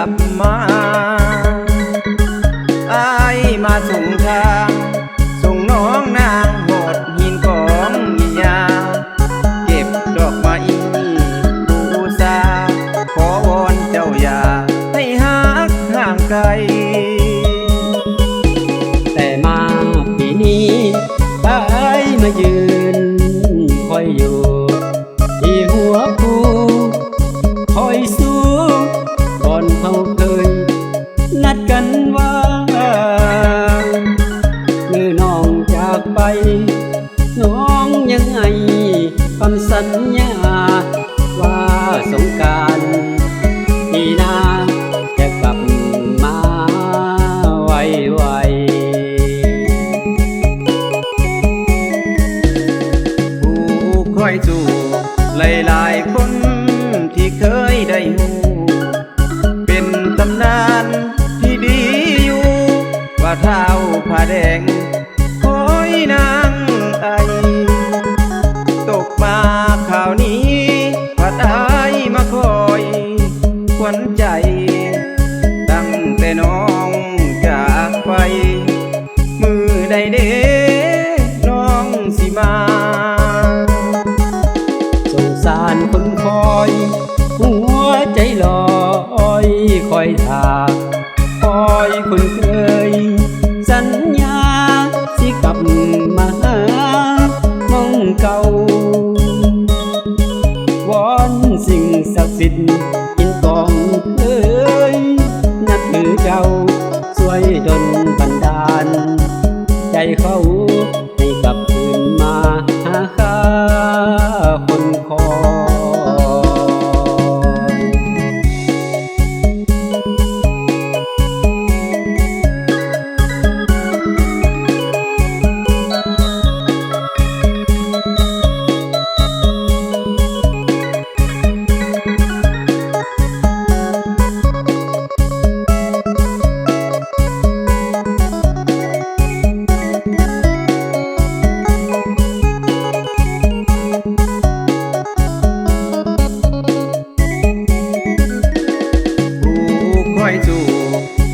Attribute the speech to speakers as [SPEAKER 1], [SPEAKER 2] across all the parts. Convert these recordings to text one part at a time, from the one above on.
[SPEAKER 1] ลั
[SPEAKER 2] บมาอมาส่งทางากไป น้องยังไงคำสัญญา ว่าสงการปีหน้าจะกลับมาไวไวๆ
[SPEAKER 1] ผู้คอยสู่หลายๆคนที่เคยได้หูเป็นตำนานที่ดีอยู่ว่าเท้า ใดเด้น้องสิมา
[SPEAKER 2] สงสารคนคอย หัวใจลอยคอยทาคอยคนเคย สัญญา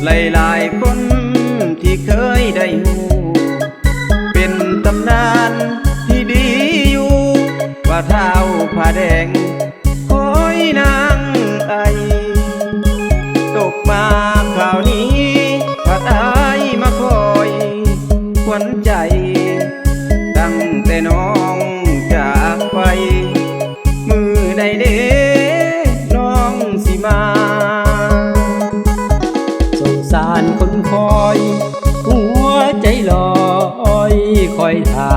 [SPEAKER 2] หลาย
[SPEAKER 1] ๆคนที่เคยได้หูเป็นตำนานที่ดีอยู่ว่าเท้า อย
[SPEAKER 2] ทา